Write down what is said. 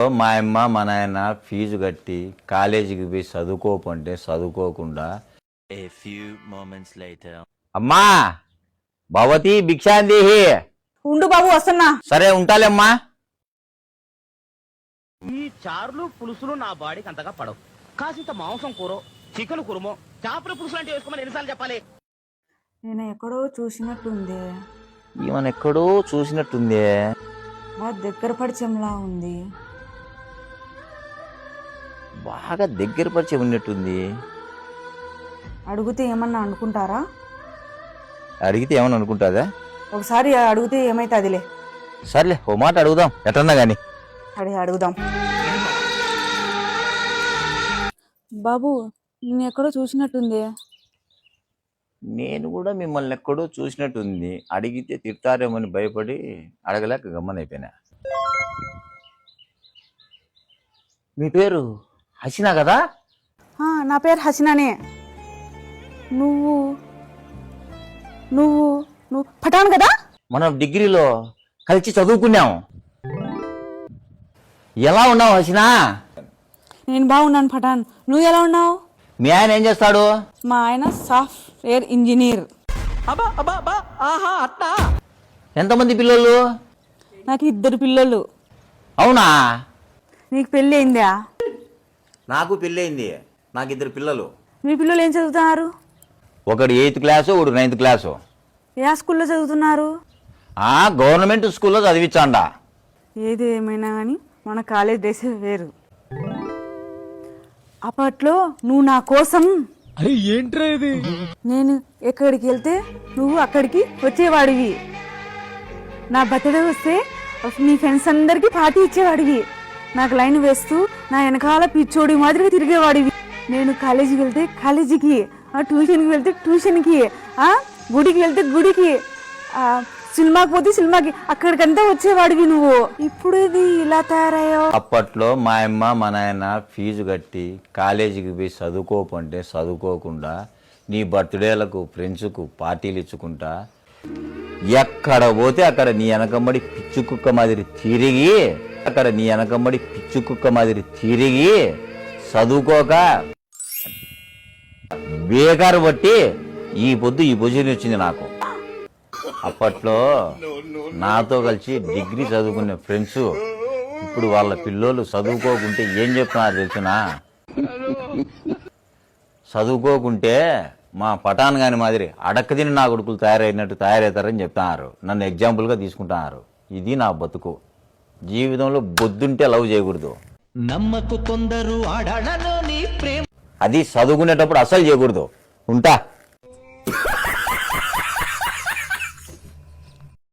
మా అమ్మ మా నాయన ఫీజు కట్టి కాలేజీకి పోయి చదువుకోపంటే చదువుకోకుండా. అమ్మా భవతి భిక్షాందేహి ఉండు బాబు వస్తున్నా. సరే ఉంటాలేమ్మా. ఈ చారులు పులుసులు నా బాడీకి అంతగా పడవు. కాసింత మాంసం కూర చికెన్ కురుమో చేపల పులుసు లాంటివి వేసుకోమని ఎన్నిసార్లు చెప్పాలి? నేను ఎక్కడో చూసినట్టుంది. ఈమెను ఎక్కడో చూసినట్టుంది. మా దగ్గర పరిచయంలా ఉంది. బాగా దగ్గర పరిచయం ఉన్నట్టుంది. అడిగితే ఏమన్నా అనుకుంటారా? అడిగితే ఏమని అనుకుంటుందా? ఒకసారి అడిగితే ఏమైతుందిలే. సర్లే ఓ మాట అడుగుదాం ఎటన్నా గాని. అడిగి అడుగుదాం. బాబు నేను ఎక్కడో చూసినట్టుంది. నేను కూడా మిమ్మల్ని ఎక్కడో చూసినట్టుంది. అడిగితే తిడతారేమని భయపడి అడగలేక గమ్మనైపోయినా మీ పేరు? హసినా కదా? ఆ, నా పేరు హసినానే. నువ్వు నువ్వు నువ్వు పటాను కదా? మనం డిగ్రీలో కలిసి చదువుకున్నాం. ఎలా ఉన్నావు హసినా? నేను బాగున్నాను పటాన్ నువ్వు ఎలా ఉన్నావు? మీ ఆయన ఏం చేస్తాడు? మా ఆయన సాఫ్ట్వేర్ ఇంజనీర్. ఎంతమంది పిల్లలు? నాకు ఇద్దరు పిల్లలు. అవునా? నీకు పెళ్ళి అయిందా? నాకు పెళ్ళయింది నాకు ఇద్దరు పిల్లలు. మీ పిల్లలు ఏం చదువుతున్నారు? ఒకడు ఎయిత్ క్లాసు ఒకడు నైన్త్ క్లాసు. ఏ స్కూల్లో చదువుతున్నారు? ఆ గవర్నమెంట్ స్కూల్లో చదివించాండా ఏది ఏమైనా కానీ మన కాలేజ్ డేస్ వేరు. అప్పట్లో నువ్వు నా కోసం నేను ఎక్కడికి వెళ్తే నువ్వు అక్కడికి వచ్చేవాడివి. నా బర్త్డే వస్తే నీ ఫ్రెండ్స్ అందరికీ పార్టీ ఇచ్చేవాడివి. నాకు లైన్ వేస్తూ నా వెనకాల పిచ్చోడి మాదిరిగా తిరిగేవాడివి. నేను కాలేజీకి వెళ్తే కాలేజీకి ఆ ట్యూషన్కి వెళ్తే ట్యూషన్కి ఆ గుడికి వెళ్తే గుడికి ఆ సినిమాకి పోతే సినిమాకి అక్కడికంతా వచ్చేవాడివి నువ్వు. ఇప్పుడు ఇది ఇలా తయారయ్యో అప్పట్లో మా అమ్మ మా నాయన ఫీజు కట్టి కాలేజీకి పోయి చదువుకోకుంటే చదువుకోకుండా నీ బర్త్డేలకు ఫ్రెండ్స్కు పార్టీలు ఇచ్చుకుంటా ఎక్కడ పోతే అక్కడ నీ వెనకమ్మడి పిచ్చు కుక్క మాదిరి తిరిగి అక్కడ నీ వెనకమ్మడి పిచ్చు కుక్క మాదిరి తిరిగి చదువుకోక బేకారు బట్టి ఈ పొద్దు ఈ పొజిషన్ వచ్చింది నాకు. అప్పట్లో నాతో కలిసి డిగ్రీ చదువుకునే ఫ్రెండ్స్ ఇప్పుడు వాళ్ళ పిల్లోళ్ళు చదువుకోకుంటే ఏం చెప్తున్నారు తెలిసినా? చదువుకోకుంటే మా పటాన్ గాని మాదిరి అడక్క తిని నా కొడుకులు తయారైనట్టు తయారవుతారని చెప్తున్నారు. నన్ను ఎగ్జాంపుల్గా తీసుకుంటున్నారు. ఇది నా బతుకు. జీవితంలో బొద్దుంటే లవ్ చేయకూడదు. నమ్మకు కొందరు అది చదువుకునేటప్పుడు అసలు చేయకూడదు. ఉంటా.